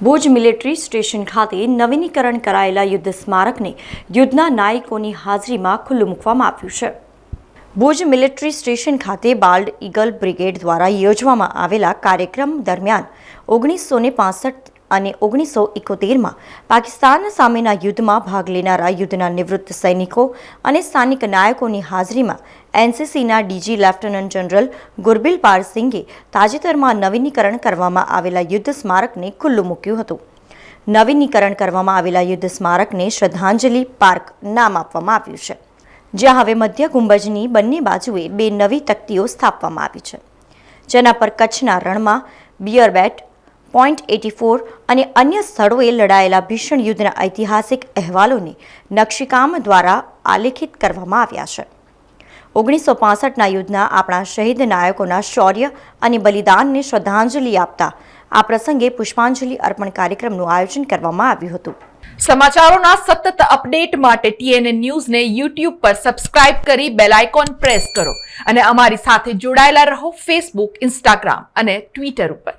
Bhuj military station ખાતે નવીનીકરણ કરાયેલા યુદ્ધ સ્મારકને યુદ્ધના નાયકોની હાજરીમાં ખુલ્લું મૂકવામાં આવ્યું છે. ભુજ મિલિટરી સ્ટેશન ખાતે બાલ્ડ ઈગલ બ્રિગેડ દ્વારા યોજવામાં આવેલા કાર્યક્રમ દરમિયાન ઓગણીસો ને પાસઠ અને ઓગણીસો ઇકોતેરમાં પાકિસ્તાન સામેના યુદ્ધમાં ભાગ લેનારા યુદ્ધના નિવૃત્ત સૈનિકો અને સ્થાનિક નાયકોની હાજરીમાં એનસીસીના ડીજી લેફ્ટનન્ટ જનરલ ગુરબિલ પારસિંગે તાજેતરમાં નવીનીકરણ કરવામાં આવેલા યુદ્ધ સ્મારકને ખુલ્લું મૂક્યું હતું. નવીનીકરણ કરવામાં આવેલા યુદ્ધ સ્મારકને શ્રદ્ધાંજલિ પાર્ક નામ આપવામાં આવ્યું છે. જ્યાં હવે મધ્ય ગુંબજની બંને બાજુએ બે નવી તકતીઓ સ્થાપવામાં આવી છે. જેના પર કચ્છના રણમાં Biar Bet point eighty four અને અન્ય સ્થળોએ લડાયેલા ભીષણ યુદ્ધના ઐતિહાસિક અહેવાલોને નકશીકામ દ્વારા આલેખિત કરવામાં આવ્યા છે. ઓગણીસો પાસઠના યુદ્ધના આપણા શહીદ નાયકોના શૌર્ય અને બલિદાનને શ્રદ્ધાંજલિ આપતા આ પ્રસંગે પુષ્પાંજલિ અર્પણ કાર્યક્રમનું આયોજન કરવામાં આવ્યું હતું. સમાચારોના સતત અપડેટ માટે ટીએનએ ન્યૂઝને યુટ્યુબ પર સબસ્ક્રાઇબ કરી બેલ આઇકોન પ્રેસ કરો અને અમારી સાથે જોડાયેલા રહો ફેસબુક, ઇન્સ્ટાગ્રામ અને ટ્વિટર ઉપર.